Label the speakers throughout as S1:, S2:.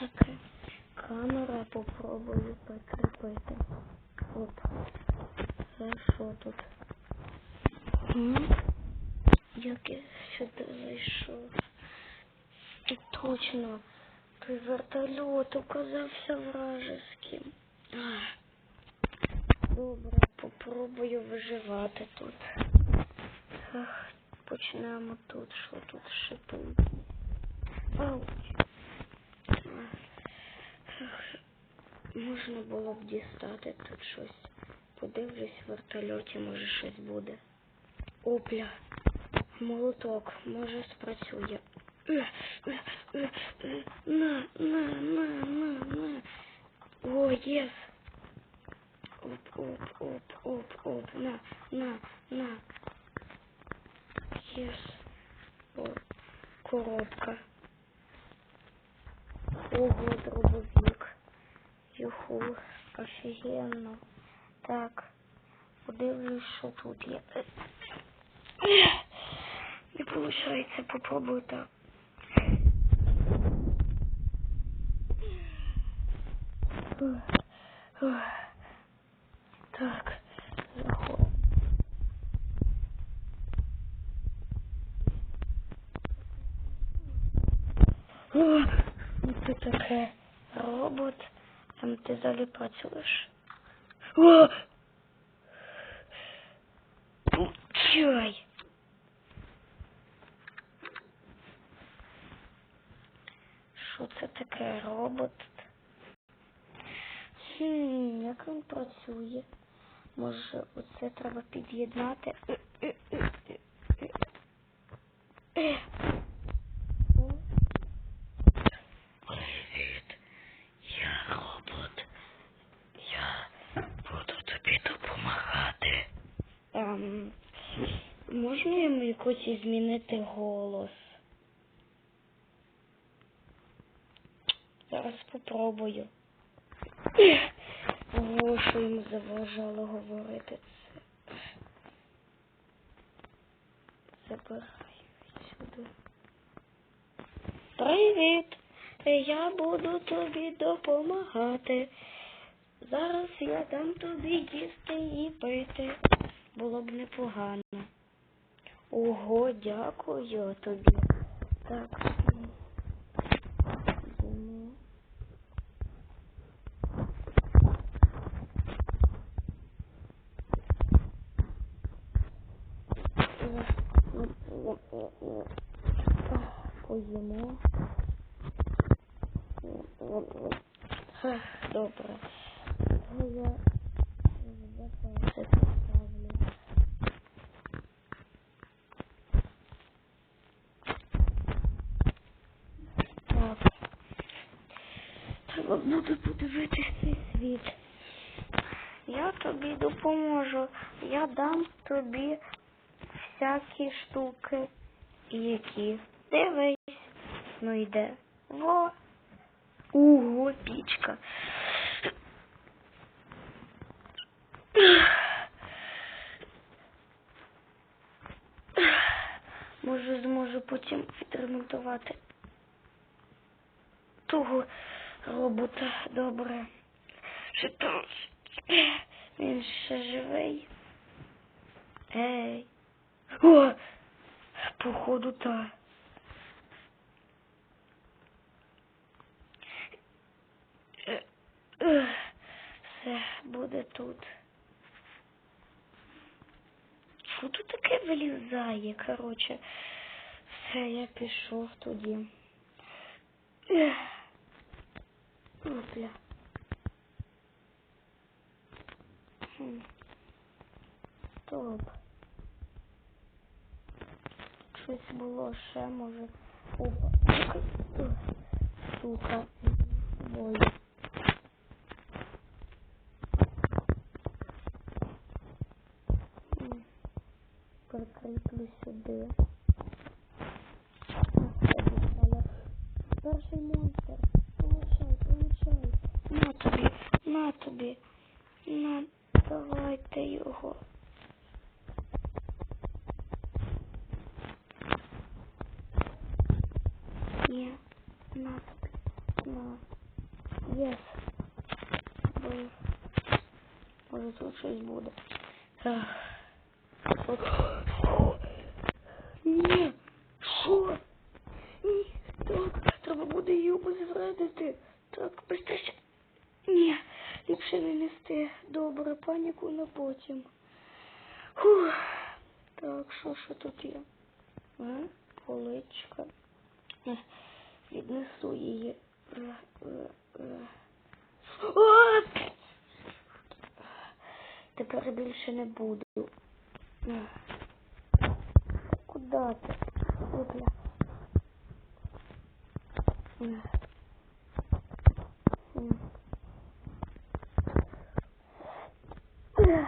S1: таке? Камера попробую прикріпити. От. Це що тут? Як я сюди зайшов? І точно, той вертольот оказався вражеским. Добре, попробую виживати тут. Ах, почнемо тут, що тут шипить. Ауч. Ах, Можна було б дістати тут щось. Подивлюсь в вертольоті, може щось буде. Опля. Молоток, може спрацює. На, на, на, на, на. О, єс. Оп, оп, оп, оп, оп, на, на, на. Єс. О, коробка. Ого, дробовик. Юху, офігенно. Так, подивлюсь, що тут є. Не получается, попробую так. Так, заход. О, ну ти таке робот, там ти взагалі працюєш. О! Чай. Що це таке робот? Хм, як він працює? Може, оце треба під'єднати? Привіт, я робот. Я буду тобі допомагати. Ем, можна йому якось і змінити голос? Зараз спробую. Що йому заважало говорити це. Забирай сюди. Привіт! Я буду тобі допомагати. Зараз я дам тобі їсти і пити. Було б непогано. Ого, дякую тобі. Так. Поїмо. Добре. Я це поставлю. Так. Подивитись цей світ. Я тобі допоможу. Я дам тобі всякі штуки. Які? Дивись. Ну йде. Во. Ого, пічка. Може, зможу потім відремонтувати того робота. Добре. Що? Він ще живий. Ей. О! Походу, та. Е, е, Все буде тут. Що тут таке вилізає, коротше? Все, я пішов тоді. Опля. Стоп. Щось було ще, може. Опа. сухо. Ой. М. Прикріплю сюди. Перший монстр. Получай, получай. На тобі, на тобі. На, давайте його. Ні, на тобі, на. Єс. Бив. Може тут щось буде. От. Ні. Що? Ні. Так, треба буде її обезвредити. Так, быстріше. Ні, ліпше не нести. Добре, паніку на потім. Фух. Так, що ще тут є? А? Поличка. Е, Віднесу її. Е, е, е. О! Тепер більше не буду. Е. Куда ти? Опля. Е. М. Е.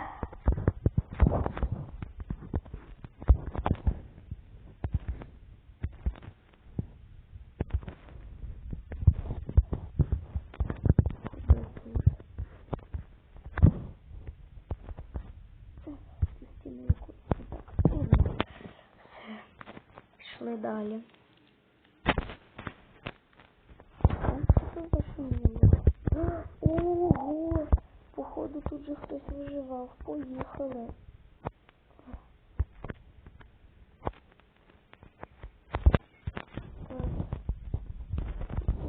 S1: Куди ти? Це стіни якусь. Так, стіну. Все. Пішли далі. Ого! Походу тут же хтось виживав. Поїхали.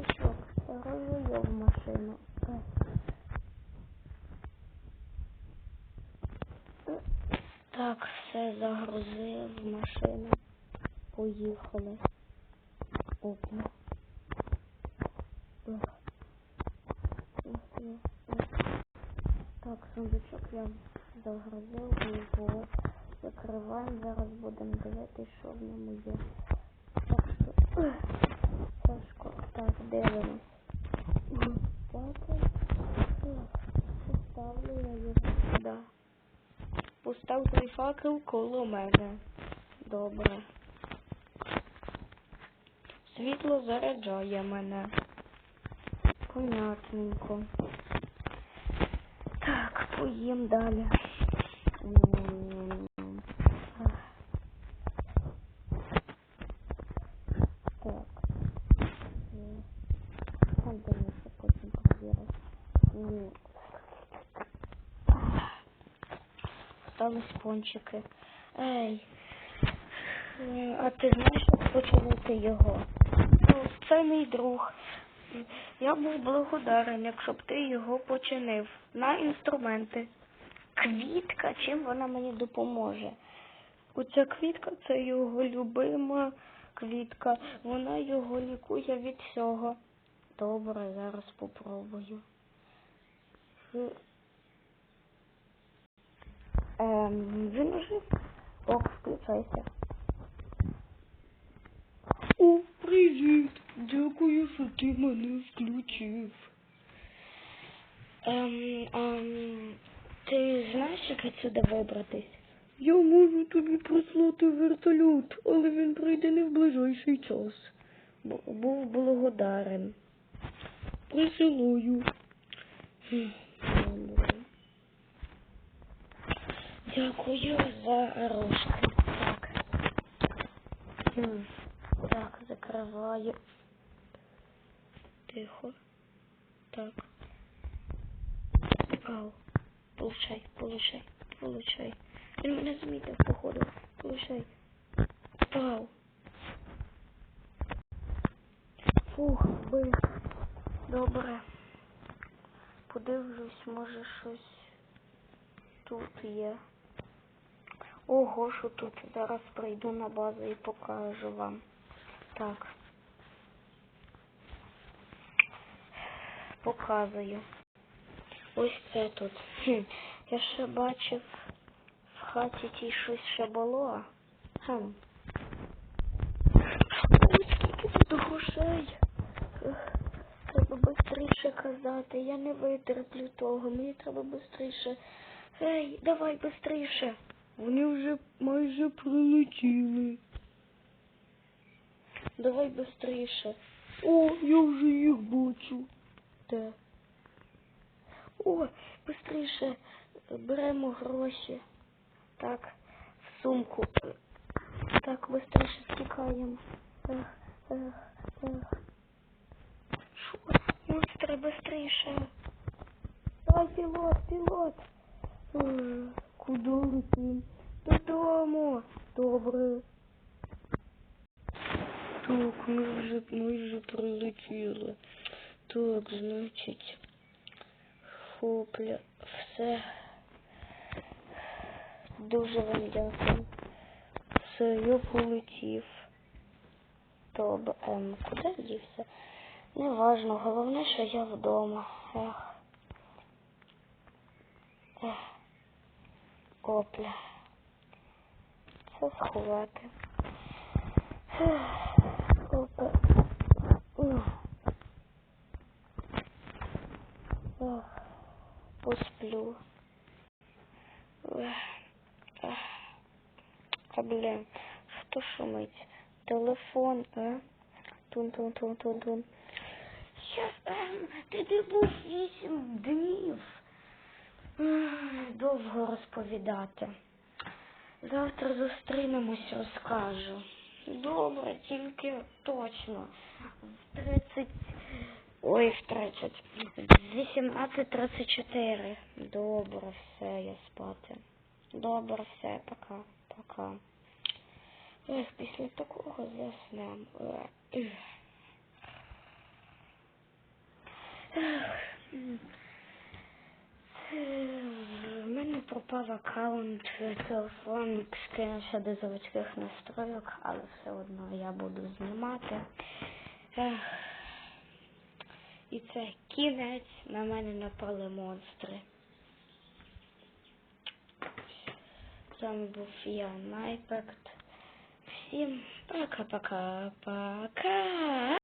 S1: Пішок, розуйов машину. Е. Е. Так, все загрузив в машину. Ех, ех. Так, сундучок я загрузив його. Закриваємо, зараз будемо дивитися, що в ньому є. Так що. Тяжко. Так, дивимось. Поставлю я його сюди. Постав той факел коло мене. Добре. Світло заряджає мене. Понятненько. Так, поїм далі. Так. Остались пончики. Ей. Е, А ти знаєш, як починити його? Це мій друг. Я був благодарен, якщо б ти його починив на інструменти. Квітка, чим вона мені допоможе? Оця квітка це його любима квітка. Вона його лікує від всього. Добре, зараз попробую. Ем, він уже ок, включайся. О, привіт! Дякую, що ти мене включив. Ем, ем, ти знаєш, як відсюди вибратись? Я можу тобі прислати вертольот, але він прийде не в ближайший час. Бу- Був благодарен. Присилаю. Добре. Дякую за рожки. Так. Хм. Закриваю. Тихо. Так. Ау. Получай, получай, получай. Він мене замітив, походу. Получай. Пау. Фух, бив. Добре. Подивлюсь, може щось тут є. Ого, що тут. Зараз прийду на базу і покажу вам. Так. Показую. Ось це тут. Хм. Я ще бачив в хаті тій щось ще було. Хм. Скільки тут. Треба швидше казати. Я не витерплю того. Мені треба швидше. Ей, давай швидше. Вони вже майже прилетіли. Давай швидше. О, я вже їх бачу. Де? О, швидше. Беремо гроші. Так, в сумку. Так, швидше стікаємо. Ех, ех, ех. Що? Монстр Быстрее, быстрейше. Давай, пілот, пілот. Куди летим? Додому. Добре. Так, ми вже, ми вже прилетіли. Так, значить. Хопля, все. Дуже вам дякую. Все, я полетів. Добре, ем, куди дівся? Неважно, головне, що я вдома. Ех. Ех. Опля. Це сховати. Ех. Посплю. А блін, що шумить? Телефон, а? Тун-тун-тун-тун-тун. Ти де був вісім днів. Довго розповідати. Завтра зустрінемось, розкажу. Добре, тільки точно. В 30... Ой, в 30. В 18.34. Добре, все, я спати. Добре, все, пока, пока. Ех, після такого заснем. Ех. Мене пропав аккаунт, телефон скинувся до заводських настройок, але все одно я буду знімати. І це кінець, на мене напали монстри. З вами був я, Найпект. Всім пока-пока-пока.